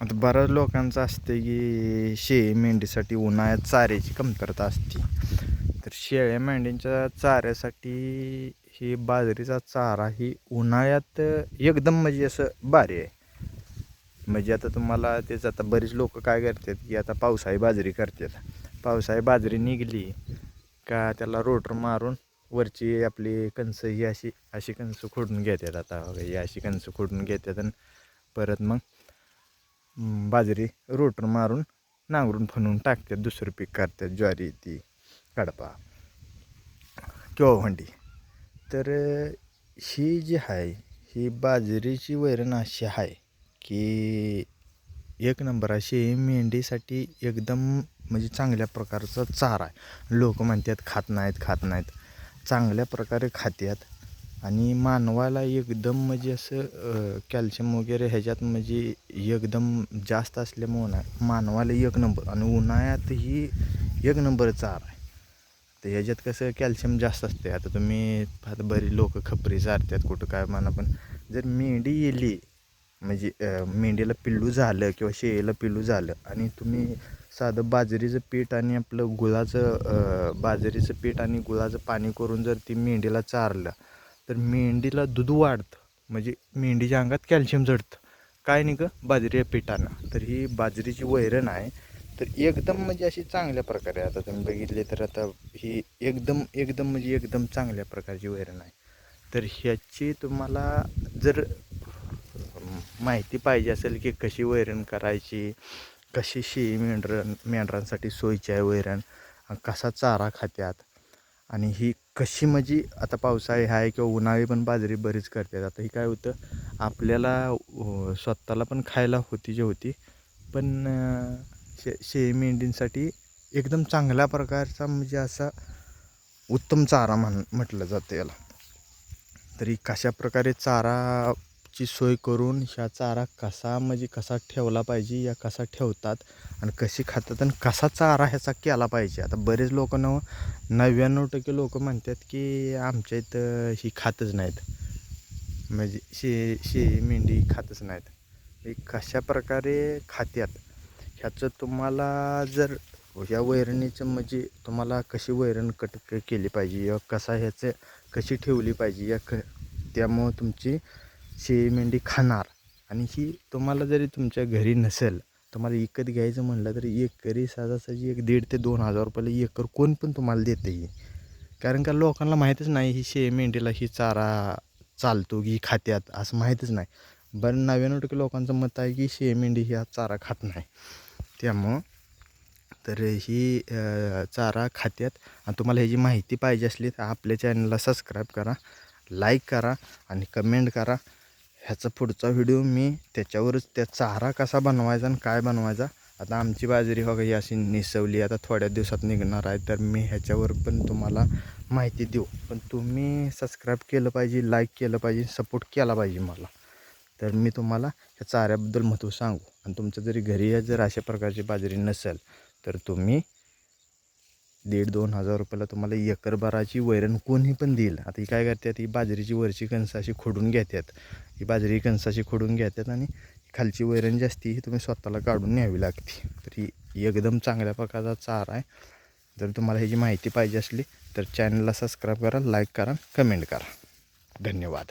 आता बऱ्याच लोकांचं असते की शेळी मेंढीसाठी उन्हाळ्यात चाऱ्याची कमतरता असते. तर शेळ्या मेंढ्यांच्या चाऱ्यासाठी ही बाजरीचा चारा ही उन्हाळ्यात एकदम म्हणजे असं भारी आहे. म्हणजे आता तुम्हाला तेच आता बरीच लोक काय करतात की आता पावसाळी बाजरी करतात. पावसाळी बाजरी निघली का त्याला रोटर मारून वरची आपली कणस ही अशी अशी कणसं खोडून घेतात आता. ही अशी कणसं खोडून घेतात आणि परत मग बाजरी रोटर मारून नांगरून फणून टाकतात दुसरं पीक करतात ज्वारी ती कडपा किंवा भांडी. तर ही जी आहे ही बाजरीची वैरण अशी आहे की एक नंबर अशी मेंढीसाठी एकदम म्हणजे चांगल्या प्रकारचा चारा आहे. लोक म्हणतात खात नाहीत खात नाहीत. चांगल्या प्रकारे खात्यात. आणि मानवाला एकदम म्हणजे असं कॅल्शियम वगैरे ह्याच्यात म्हणजे एकदम जास्त असल्यामुळं ना मानवाला एक नंबर आणि उन्हाळ्यातही एक नंबर चारा आहे. तर ह्याच्यात कसं कॅल्शियम जास्त असते आता तुम्ही आता बरी लोक खपरी चारतात कुठं काय म्हणा पण जर मेंढी येली म्हणजे मेंढीला पिल्लू झालं किंवा शेळीला पिल्लू झालं आणि तुम्ही साधं बाजरीचं पीठ आणि आपलं गुळाचं बाजरीचं पीठ आणि गुळाचं पाणी करून जर ती मेंढीला चारलं तर मेंढीला दूध वाढतं. म्हणजे मेंढीच्या अंगात कॅल्शियम जडतं काय नाही गं? बाजरी पिठानं. तर ही बाजरीची वैरण आहे. तर एकदम म्हणजे अशी चांगल्या प्रकारे आता तुम्ही बघितले तर आता ही एकदम एकदम म्हणजे एकदम चांगल्या प्रकारची वैरण आहे. तर ह्याची तुम्हाला जर माहिती पाहिजे असेल की कशी वैरण करायची कशी शी मेंढर मेंढरांसाठी सोयची आहे वैरण कसा चारा खात्यात आणि ही कशी म्हणजे आता पावसाळी आहे किंवा उन्हाळी पण बाजरी बरीच करतात. आता ही काय होतं आपल्याला स्वतःला पण खायला होती जी होती पण शे शेळी मेंढींसाठी एकदम चांगल्या प्रकारचा म्हणजे असा उत्तम चारा म्हण म्हटलं जातं याला. तरी कशा प्रकारे चारा ची सोय करून ह्या चारा कसा म्हणजे कसा ठेवला पाहिजे या कसा ठेवतात आणि कशी खातात आणि कसा चारा ह्याचा केला पाहिजे. आता बरेच लोक न नव्याण्णव टक्के लोक म्हणतात की आमच्या इथं ही खातच नाहीत. म्हणजे शे शेळी मेंढी खातच नाहीत. हे कशा प्रकारे खात्यात? ह्याचं तुम्हाला जर ह्या वैरणीचं म्हणजे तुम्हाला कशी वैरण कट केली पाहिजे या कसा ह्याचं कशी ठेवली पाहिजे या क त्यामुळं तुमची शेळी मेंढी खाणार. आणि ही तुम्हाला जरी तुमच्या घरी नसेल तुम्हाला विकत घ्यायचं म्हणलं तर एकरी सहजासहजी एक दीड ते दोन हजार रुपयाला एकर कोण पण तुम्हाला देते येईल कारण का लोकांना माहीतच नाही ही शेळी मेंढीला ही चारा चालतो की खात्यात असं माहीतच नाही. बरं नव्याण्णव टक्के लोकांचं मत आहे की शेळी मेंढी ही चारा खात नाही. त्यामुळं तर ही चारा खात्यात. आणि तुम्हाला ह्याची माहिती पाहिजे असली तर आपल्या चॅनलला सबस्क्राईब करा लाईक करा आणि कमेंट करा. ह्याचा पुढचा व्हिडिओ मी त्याच्यावरच त्या चारा कसा बनवायचा आणि काय बनवायचा आता आमची बाजरी बघा ही अशी निसवली आता थोड्या दिवसात निघणार आहे तर मी ह्याच्यावर पण तुम्हाला माहिती देऊ. पण तुम्ही सबस्क्राईब केलं पाहिजे लाईक केलं पाहिजे सपोर्ट केला पाहिजे मला. तर मी तुम्हाला ह्या चाऱ्याबद्दल महत्त्व सांगू. आणि तुमचं जरी घरी जर अशा प्रकारची बाजरी नसेल तर तुम्ही दीड दोन हजार रुपयाला तुम्हाला एकरभराची वैरण कोणी पण देईल. आता ही काय करतात ही बाजरीची वरची कणसं अशी खोडून घेतात. ही बाजरी कणसाची खोडून घेतात आणि खालची वैरण जी असते ही तुम्ही स्वतःला काढून न्यावी लागते. तर ही एकदम चांगल्या प्रकारचा चारा आहे. जर तुम्हाला ह्याची माहिती पाहिजे असली तर चॅनलला सबस्क्राईब करा लाईक करा कमेंट करा. धन्यवाद.